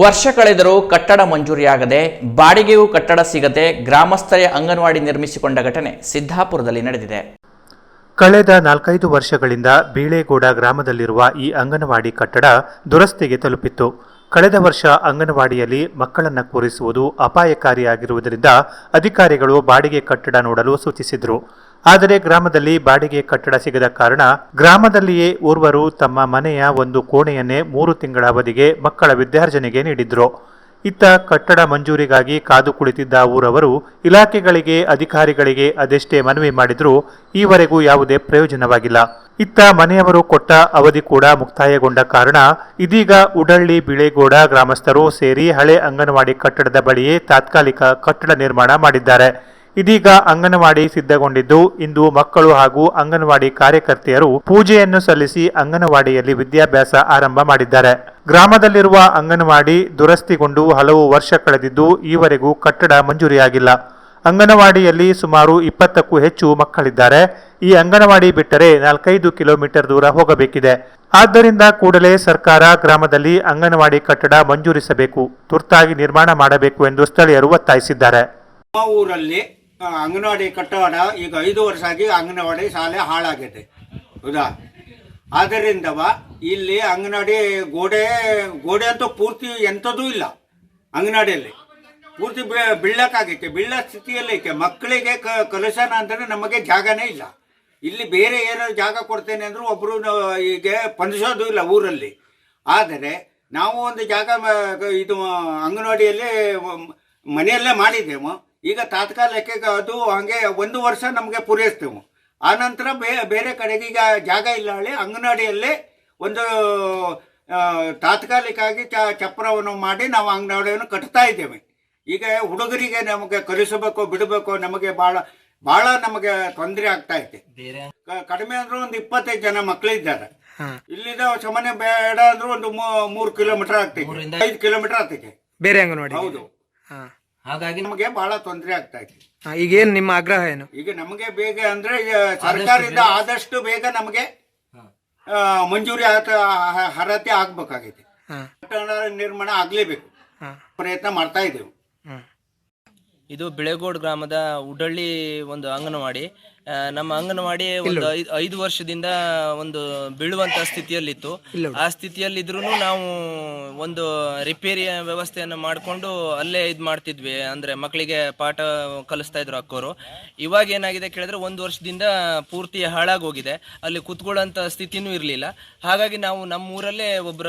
ವರ್ಷ ಕಳೆದರೂ ಕಟ್ಟಡ ಮಂಜೂರಿಯಾಗದೆ ಬಾಡಿಗೆಯೂ ಕಟ್ಟಡ ಸಿಗದೆ ಗ್ರಾಮಸ್ಥರೇ ಅಂಗನವಾಡಿ ನಿರ್ಮಿಸಿಕೊಂಡ ಘಟನೆ ಸಿದ್ದಾಪುರದಲ್ಲಿ ನಡೆದಿದೆ. ಕಳೆದ ನಾಲ್ಕೈದು ವರ್ಷಗಳಿಂದ ಬೀಳೇಗೌಡ ಗ್ರಾಮದಲ್ಲಿರುವ ಈ ಅಂಗನವಾಡಿ ಕಟ್ಟಡ ದುರಸ್ತಿಗೆ ತಲುಪಿತ್ತು. ಕಳೆದ ವರ್ಷ ಅಂಗನವಾಡಿಯಲ್ಲಿ ಮಕ್ಕಳನ್ನು ಕೂರಿಸುವುದು ಅಪಾಯಕಾರಿಯಾಗಿರುವುದರಿಂದ ಅಧಿಕಾರಿಗಳು ಬಾಡಿಗೆ ಕಟ್ಟಡ ನೋಡಲು ಸೂಚಿಸಿದರು. ಆದರೆ ಗ್ರಾಮದಲ್ಲಿ ಬಾಡಿಗೆ ಕಟ್ಟಡ ಸಿಗದ ಕಾರಣ ಗ್ರಾಮದಲ್ಲಿಯೇ ಓರ್ವರು ತಮ್ಮ ಮನೆಯ ಒಂದು ಕೋಣೆಯನ್ನೇ ಮೂರು ತಿಂಗಳ ಅವಧಿಗೆ ಮಕ್ಕಳ ವಿದ್ಯಾರ್ಜನೆಗೆ ನೀಡಿದ್ರು. ಇತ್ತ ಕಟ್ಟಡ ಮಂಜೂರಿಗಾಗಿ ಕಾದು ಕುಳಿತಿದ್ದ ಊರವರು ಇಲಾಖೆಗಳಿಗೆ, ಅಧಿಕಾರಿಗಳಿಗೆ ಅದೆಷ್ಟೇ ಮನವಿ ಮಾಡಿದರೂ ಈವರೆಗೂ ಯಾವುದೇ ಪ್ರಯೋಜನವಾಗಿಲ್ಲ. ಇತ್ತ ಮನೆಯವರು ಕೊಟ್ಟ ಅವಧಿ ಕೂಡ ಮುಕ್ತಾಯಗೊಂಡ ಕಾರಣ ಇದೀಗ ಉಡಳ್ಳಿ ಬಿಳೇಗೌಡ ಗ್ರಾಮಸ್ಥರು ಸೇರಿ ಹಳೆ ಅಂಗನವಾಡಿ ಕಟ್ಟಡದ ಬಳಿಯೇ ತಾತ್ಕಾಲಿಕ ಕಟ್ಟಡ ನಿರ್ಮಾಣ ಮಾಡಿದ್ದಾರೆ. ಇದೀಗ ಅಂಗನವಾಡಿ ಸಿದ್ಧಗೊಂಡಿದ್ದು, ಇಂದು ಮಕ್ಕಳು ಹಾಗೂ ಅಂಗನವಾಡಿ ಕಾರ್ಯಕರ್ತೆಯರು ಪೂಜೆಯನ್ನು ಸಲ್ಲಿಸಿ ಅಂಗನವಾಡಿಯಲ್ಲಿ ವಿದ್ಯಾಭ್ಯಾಸ ಆರಂಭ ಮಾಡಿದ್ದಾರೆ. ಗ್ರಾಮದಲ್ಲಿರುವ ಅಂಗನವಾಡಿ ದುರಸ್ತಿಗೊಂಡು ಹಲವು ವರ್ಷ ಕಳೆದಿದ್ದು, ಈವರೆಗೂ ಕಟ್ಟಡ ಮಂಜೂರಿಯಾಗಿಲ್ಲ. ಅಂಗನವಾಡಿಯಲ್ಲಿ ಸುಮಾರು ಇಪ್ಪತ್ತಕ್ಕೂ ಹೆಚ್ಚು ಮಕ್ಕಳಿದ್ದಾರೆ. ಈ ಅಂಗನವಾಡಿ ಬಿಟ್ಟರೆ ನಾಲ್ಕೈದು ಕಿಲೋಮೀಟರ್ ದೂರ ಹೋಗಬೇಕಿದೆ. ಆದ್ದರಿಂದ ಕೂಡಲೇ ಸರ್ಕಾರ ಗ್ರಾಮದಲ್ಲಿ ಅಂಗನವಾಡಿ ಕಟ್ಟಡ ಮಂಜೂರಿಸಬೇಕು, ತುರ್ತಾಗಿ ನಿರ್ಮಾಣ ಮಾಡಬೇಕು ಎಂದು ಸ್ಥಳೀಯರು ಒತ್ತಾಯಿಸಿದ್ದಾರೆ. ಊರಲ್ಲಿ ಅಂಗನವಾಡಿ ಕಟ್ಟವಾಡ ಈಗ ಐದು ವರ್ಷ ಆಗಿ ಅಂಗನವಾಡಿ ಶಾಲೆ ಹಾಳಾಗಿದೆ. ಹೌದಾ? ಆದ್ದರಿಂದವ ಇಲ್ಲಿ ಅಂಗನವಾಡಿ ಗೋಡೆ ಗೋಡೆ ಅಂತೂ ಪೂರ್ತಿ ಎಂಥದೂ ಇಲ್ಲ ಅಂಗನವಾಡಿಯಲ್ಲಿ. ಪೂರ್ತಿ ಬೀಳಕ್ಕಾಗೈತೆ ಬೀಳ ಸ್ಥಿತಿಯಲ್ಲಿ ಐತೆ. ಮಕ್ಕಳಿಗೆ ಕ, ಕಲುಷನ ನಮಗೆ ಜಾಗನೇ ಇಲ್ಲ. ಇಲ್ಲಿ ಬೇರೆ ಏನಾದ್ರು ಜಾಗ ಕೊಡ್ತೇನೆ ಅಂದ್ರೂ ಒಬ್ಬರು ಈಗ ಪಂದಿಸೋದು ಇಲ್ಲ ಊರಲ್ಲಿ. ಆದರೆ ನಾವು ಒಂದು ಜಾಗ ಇದು ಅಂಗನವಾಡಿಯಲ್ಲಿ ಮನೆಯಲ್ಲೇ ಮಾಡಿದ್ದೆವು. ಈಗ ತಾತ್ಕಾಲಿಕ ಅದು ಹಂಗೆ ಒಂದು ವರ್ಷ ನಮಗೆ ಪೂರೈಸ್ತೇವೆ. ಆನಂತರ ನಂತರ ಬೇರೆ ಕಡೆಗೆ ಈಗ ಜಾಗ ಇಲ್ಲ ಹೇಳಿ ಅಂಗನವಾಡಿಯಲ್ಲಿ ಒಂದು ಆ, ತಾತ್ಕಾಲಿಕವಾಗಿ ಚ ಚಪ್ರವನ್ನು ಮಾಡಿ ನಾವು ಅಂಗನವಾಡಿಯನ್ನು ಕಟ್ತಾ ಇದ್ದೇವೆ. ಈಗ ಹುಡುಗರಿಗೆ ನಮಗೆ ಕಲಿಸಬೇಕು ಬಿಡಬೇಕು ನಮಗೆ ಭಾಳ ಭಾಳ ನಮಗೆ ತೊಂದರೆ ಆಗ್ತಾ ಐತೆ ಕಡಿಮೆ ಅಂದ್ರೆ ಒಂದು ಇಪ್ಪತ್ತೈದು ಜನ ಮಕ್ಕಳಿದ್ದಾರೆ ಇಲ್ಲಿದ ಸಾಮಾನ್ಯ ಬೇಡ ಅಂದ್ರೆ ಒಂದು ಮೂರು ಕಿಲೋಮೀಟರ್ ಆಗ್ತೈತೆ. ಐದು ಕಿಲೋಮೀಟರ್ ಆಗ್ತೈತೆ. ಬೇರೆ ಹೌದು. ಹಾಗಾಗಿ ನಮಗೆ ಬಹಳ ತೊಂದರೆ ಆಗ್ತಾ ಇದೆ. ಹಾ, ಈಗ ಏನ್ ನಿಮ್ಮ ಆಗ್ರಹ ಏನು? ಈಗ ನಮಗೆ ಬೇಗ ಅಂದ್ರೆ ಸರ್ಕಾರದಿಂದ ಆದಷ್ಟು ಬೇಗ ನಮಗೆ ಆ, ಮಂಜೂರಿ ಆತ ಹ- ಅರ್ಹತೆ ಆಗ್ಬೇಕಾಗೈತೆ ಹಾ. ಕಟ್ಟಡ ನಿರ್ಮಾಣ ಆಗ್ಲೇಬೇಕು. ಹಾ. ಪ್ರಯತ್ನ ಮಾಡ್ತಾ ಇದ್ದೇವೆ. ಹ್ಮ್. ಇದು ಬಿಳೆಗೋಡ್ ಗ್ರಾಮದ ಉಡಳ್ಳಿ ಒಂದು ಅಂಗನವಾಡಿ. ಆ, ನಮ್ಮ ಅಂಗನವಾಡಿ ಒಂದು ಐದ್- ಐದು ವರ್ಷದಿಂದ ಒಂದು ಬೀಳುವಂತ ಸ್ಥಿತಿಯಲ್ಲಿತ್ತು. ಆ ಸ್ಥಿತಿಯಲ್ಲಿದ್ರು ನಾವು ಒಂದು ರಿಪೇರಿ ವ್ಯವಸ್ಥೆಯನ್ನು ಮಾಡಿಕೊಂಡು ಅಲ್ಲೇ ಇದ್ ಮಾಡ್ತಿದ್ವಿ. ಅಂದ್ರೆ ಮಕ್ಕಳಿಗೆ ಪಾಠ ಕಲಿಸ್ತಾ ಇದ್ರು ಅಕ್ಕೋರು. ಇವಾಗ ಏನಾಗಿದೆ ಕೇಳಿದ್ರೆ ಒಂದು ವರ್ಷದಿಂದ ಪೂರ್ತಿ ಹಾಳಾಗೋಗಿದೆ. ಅಲ್ಲಿ ಕುತ್ಕೊಳ್ಳೋಂತ ಸ್ಥಿತಿನೂ ಇರಲಿಲ್ಲ. ಹಾಗಾಗಿ ನಾವು ನಮ್ಮ ಊರಲ್ಲೇ ಒಬ್ಬರ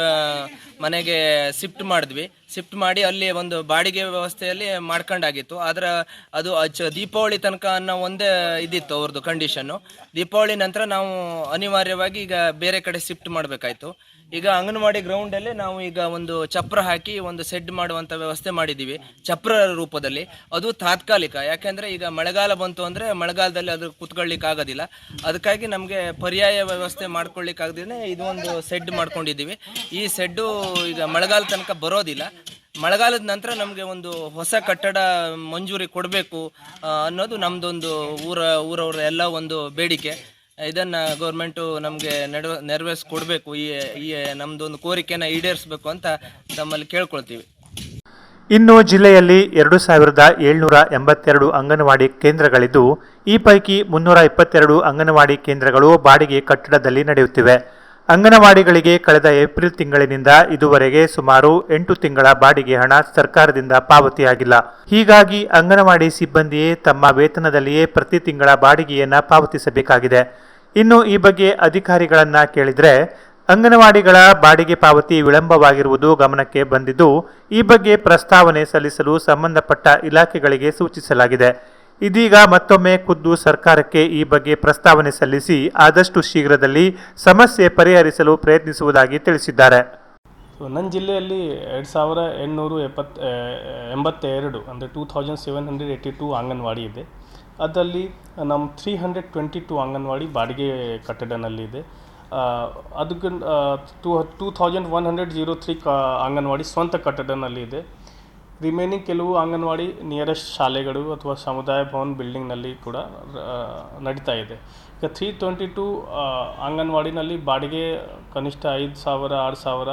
ಮನೆಗೆ ಶಿಫ್ಟ್ ಮಾಡಿದ್ವಿ. ಶಿಫ್ಟ್ ಮಾಡಿ ಅಲ್ಲಿ ಒಂದು ಬಾಡಿಗೆ ವ್ಯವಸ್ಥೆಯಲ್ಲಿ ಮಾಡ್ಕೊಂಡಾಗಿತ್ತು. ಆದ್ರೆ ಅದು ಅಚ್ಚ ದೀಪಾವಳಿ ತನಕ ಅನ್ನೋ ಒಂದೇ ಇದಿತ್ತು. ಅವ್ರದ್ದು ಕಂಡೀಷನ್ನು ದೀಪಾವಳಿ ನಂತರ ನಾವು ಅನಿವಾರ್ಯವಾಗಿ ಈಗ ಬೇರೆ ಕಡೆ ಶಿಫ್ಟ್ ಮಾಡಬೇಕಾಯ್ತು. ಈಗ ಅಂಗನವಾಡಿ ಗ್ರೌಂಡಲ್ಲಿ ನಾವು ಈಗ ಒಂದು ಚಪ್ರ ಹಾಕಿ ಒಂದು ಸೆಡ್ ಮಾಡುವಂಥ ವ್ಯವಸ್ಥೆ ಮಾಡಿದ್ದೀವಿ, ಚಪ್ರ ರೂಪದಲ್ಲಿ. ಅದು ತಾತ್ಕಾಲಿಕ. ಯಾಕೆಂದ್ರೆ ಈಗ ಮಳೆಗಾಲ ಬಂತು ಅಂದ್ರೆ ಮಳೆಗಾಲದಲ್ಲಿ ಅದು ಕುತ್ಕೊಳ್ಳಿಕ್ಕೆ ಆಗೋದಿಲ್ಲ. ಅದಕ್ಕಾಗಿ ನಮಗೆ ಪರ್ಯಾಯ ವ್ಯವಸ್ಥೆ ಮಾಡ್ಕೊಳ್ಳಿಕ್ಕಾಗದೇ ಇದು ಒಂದು ಸೆಡ್ ಮಾಡ್ಕೊಂಡಿದ್ದೀವಿ. ಈ ಸೆಡ್ಡು ಈಗ ಮಳೆಗಾಲ ತನಕ ಬರೋದಿಲ್ಲ. ಮಳೆಗಾಲದ ನಂತರ ನಮಗೆ ಒಂದು ಹೊಸ ಕಟ್ಟಡ ಮಂಜೂರಿ ಕೊಡಬೇಕು ಅನ್ನೋದು ನಮ್ಮದೊಂದು ಊರ, ಊರವರ ಎಲ್ಲ ಒಂದು ಬೇಡಿಕೆ. ಇದನ್ನು ಗೌರ್ಮೆಂಟು ನಮಗೆ ನೆರವ, ನೆರವೇರಿಸ್ಕೊಡ್ಬೇಕು, ಈ ಈ ನಮ್ಮದೊಂದು ಕೋರಿಕೆನ ಈಡೇರಿಸಬೇಕು ಅಂತ ತಮ್ಮಲ್ಲಿ ಕೇಳ್ಕೊಳ್ತೀವಿ. ಇನ್ನು ಜಿಲ್ಲೆಯಲ್ಲಿ ಎರಡು ಸಾವಿರದ ಏಳ್ನೂರ ಎಂಬತ್ತೆರಡು ಅಂಗನವಾಡಿ ಕೇಂದ್ರಗಳಿದ್ದು, ಈ ಪೈಕಿ ಮುನ್ನೂರ ಇಪ್ಪತ್ತೆರಡು ಅಂಗನವಾಡಿ ಕೇಂದ್ರಗಳು ಬಾಡಿಗೆ ಕಟ್ಟಡದಲ್ಲಿ ನಡೆಯುತ್ತಿವೆ. ಅಂಗನವಾಡಿಗಳಿಗೆ ಕಳೆದ ಏಪ್ರಿಲ್ ತಿಂಗಳಿನಿಂದ ಇದುವರೆಗೆ ಸುಮಾರು ಎಂಟು ತಿಂಗಳ ಬಾಡಿಗೆ ಹಣ ಸರ್ಕಾರದಿಂದ ಪಾವತಿಯಾಗಿಲ್ಲ. ಹೀಗಾಗಿ ಅಂಗನವಾಡಿ ಸಿಬ್ಬಂದಿಯೇ ತಮ್ಮ ವೇತನದಲ್ಲಿಯೇ ಪ್ರತಿ ತಿಂಗಳ ಬಾಡಿಗೆಯನ್ನ ಪಾವತಿಸಬೇಕಾಗಿದೆ. ಇನ್ನು ಈ ಬಗ್ಗೆ ಅಧಿಕಾರಿಗಳನ್ನ ಕೇಳಿದ್ರೆ, ಅಂಗನವಾಡಿಗಳ ಬಾಡಿಗೆ ಪಾವತಿ ವಿಳಂಬವಾಗಿರುವುದು ಗಮನಕ್ಕೆ ಬಂದಿದ್ದು, ಈ ಬಗ್ಗೆ ಪ್ರಸ್ತಾವನೆ ಸಲ್ಲಿಸಲು ಸಂಬಂಧಪಟ್ಟ ಇಲಾಖೆಗಳಿಗೆ ಸೂಚಿಸಲಾಗಿದೆ. ಇದೀಗ ಮತ್ತೊಮ್ಮೆ ಖುದ್ದು ಸರ್ಕಾರಕ್ಕೆ ಈ ಬಗ್ಗೆ ಪ್ರಸ್ತಾವನೆ ಸಲ್ಲಿಸಿ ಆದಷ್ಟು ಶೀಘ್ರದಲ್ಲಿ ಸಮಸ್ಯೆ ಪರಿಹರಿಸಲು ಪ್ರಯತ್ನಿಸುವುದಾಗಿ ತಿಳಿಸಿದ್ದಾರೆ. ನನ್ನ ಜಿಲ್ಲೆಯಲ್ಲಿ ಎರಡು ಸಾವಿರ ಎಂಟುನೂರು ಎಪ್ಪತ್ತು ಎಂಬತ್ತೆರಡು ಅಂದರೆ two thousand seven hundred eighty two anganwadi ಇದೆ. ಅದರಲ್ಲಿ ನಮ್ಮ three hundred twenty two anganwadi ಬಾಡಿಗೆ ಕಟ್ಟಡನಲ್ಲಿದೆ ಅದಕ್ಕೆ two two thousand one hundred zero three ಕ, ಅಂಗನವಾಡಿ ಸ್ವಂತ ಕಟ್ಟಡನಲ್ಲಿ ಇದೆ. ರಿಮೈನಿಂಗ್ ಕೆಲವು ಅಂಗನವಾಡಿ ನಿಯರೆಸ್ಟ್ ಶಾಲೆಗಳು ಅಥವಾ ಸಮುದಾಯ ಭವನ್ ಬಿಲ್ಡಿಂಗ್ನಲ್ಲಿ ಕೂಡ ನಡೀತಾ ಇದೆ. ಈಗ ತ್ರೀ ಟ್ವೆಂಟಿ ಟು ಅಂಗನವಾಡಿನಲ್ಲಿ ಬಾಡಿಗೆ ಕನಿಷ್ಠ ಐದು ಸಾವಿರ, ಆರು ಸಾವಿರ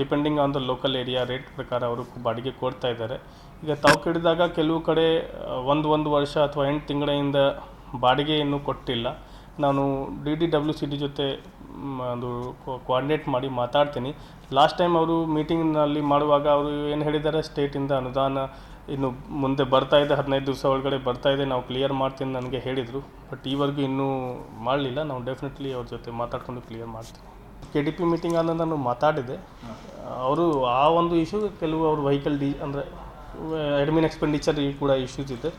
depending on the local area rate ಪ್ರಕಾರ ಅವರು ಬಾಡಿಗೆ ಕೊಡ್ತಾ ಇದ್ದಾರೆ. ಈಗ ತಾವು ಕೇಳಿದಾಗ ಕೆಲವು ಕಡೆ ಒಂದು ಒಂದು ವರ್ಷ ಅಥವಾ ಎಂಟು ತಿಂಗಳಿಂದ ಬಾಡಿಗೆ ಇನ್ನೂ ಕೊಟ್ಟಿಲ್ಲ. ನಾನು D D W C D ಜೊತೆ ಒಂದು ಕೋಆರ್ಡಿನೇಟ್ ಮಾಡಿ ಮಾತಾಡ್ತೀನಿ. ಲಾಸ್ಟ್ ಟೈಮ್ ಅವರು ಮೀಟಿಂಗ್ನಲ್ಲಿ ಮಾಡುವಾಗ ಅವರು ಏನು ಹೇಳಿದ್ದಾರೆ? ಸ್ಟೇಟಿಂದ ಅನುದಾನ ಇನ್ನು ಮುಂದೆ ಬರ್ತಾ ಇದೆ, ಹದಿನೈದು ದಿವಸ ಒಳಗಡೆ ಬರ್ತಾ ಇದೆ. ನಾವು ಕ್ಲಿಯರ್ ಮಾಡ್ತೀನಿ ನನಗೆ ಹೇಳಿದರು. ಬಟ್ ಈವರೆಗೂ ಇನ್ನೂ ಮಾಡಲಿಲ್ಲ. ನಾವು ಡೆಫಿನೆಟ್ಲಿ ಅವ್ರ ಜೊತೆ ಮಾತಾಡ್ಕೊಂಡು ಕ್ಲಿಯರ್ ಮಾಡ್ತೀವಿ. ಕೆ ಡಿ ಪಿ ಮೀಟಿಂಗ್ ಆದ ನಾನು ಮಾತಾಡಿದೆ. ಅವರು ಆ ಒಂದು ಇಶ್ಯೂ ಕೆಲವು ಅವ್ರ ವೆಹಿಕಲ್ ಡಿ ಅಂದರೆ ಅಡ್ಮಿನ್ ಎಕ್ಸ್ಪೆಂಡಿಚರ್ ಕೂಡ ಇಶ್ಯೂಸ್ ಇದೆ.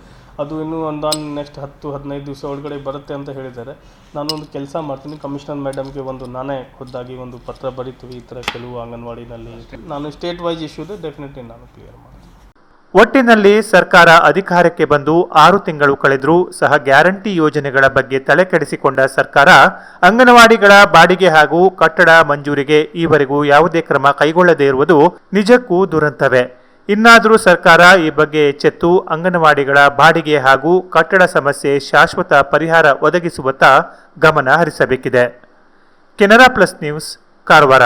ಅದು ಇನ್ನೂ ಒಂದು ನೆಕ್ಸ್ಟ್ ಹತ್ತು, ಹದಿನೈದು ದಿವಸ ಒಳಗಡೆ ಬರುತ್ತೆ ಅಂತ ಹೇಳಿದ್ದಾರೆ. ನಾನು ಒಂದು ಕೆಲಸ ಮಾಡ್ತೀನಿ. ಕಮಿಷನರ್ ಮೇಡಮ್ಗೆ ಒಂದು ನಾನೇ ಖುದ್ದಾಗಿ ಒಂದು ಪತ್ರ ಬರೀತೀವಿ. ಈ ಥರ ಕೆಲವು ಅಂಗನವಾಡಿನಲ್ಲಿ ನಾನು ಸ್ಟೇಟ್ ವೈಸ್ ಇಶ್ಯೂದೆ ಡೆಫಿನೆಟ್ಲಿ ನಾನು ಕ್ಲಿಯರ್ ಮಾಡ್ತೀನಿ. ಒಟ್ಟಿನಲ್ಲಿ ಸರ್ಕಾರ ಅಧಿಕಾರಕ್ಕೆ ಬಂದು ಆರು ತಿಂಗಳು ಕಳೆದರೂ ಸಹ ಗ್ಯಾರಂಟಿ ಯೋಜನೆಗಳ ಬಗ್ಗೆ ತಲೆ ಕೆಡಿಸಿಕೊಂಡ ಸರ್ಕಾರ ಅಂಗನವಾಡಿಗಳ ಬಾಡಿಗೆ ಹಾಗೂ ಕಟ್ಟಡ ಮಂಜೂರಿಗೆ ಈವರೆಗೂ ಯಾವುದೇ ಕ್ರಮ ಕೈಗೊಳ್ಳದೇ ಇರುವುದು ನಿಜಕ್ಕೂ ದುರಂತವೇ. ಇನ್ನಾದರೂ ಸರ್ಕಾರ ಈ ಬಗ್ಗೆ ಎಚ್ಚೆತ್ತು, ಅಂಗನವಾಡಿಗಳ ಬಾಡಿಗೆ ಹಾಗೂ ಕಟ್ಟಡ ಸಮಸ್ಯೆ ಶಾಶ್ವತ ಪರಿಹಾರ ಒದಗಿಸುವತ್ತ ಗಮನ ಹರಿಸಬೇಕಿದೆ. Canara plus news, Karwar.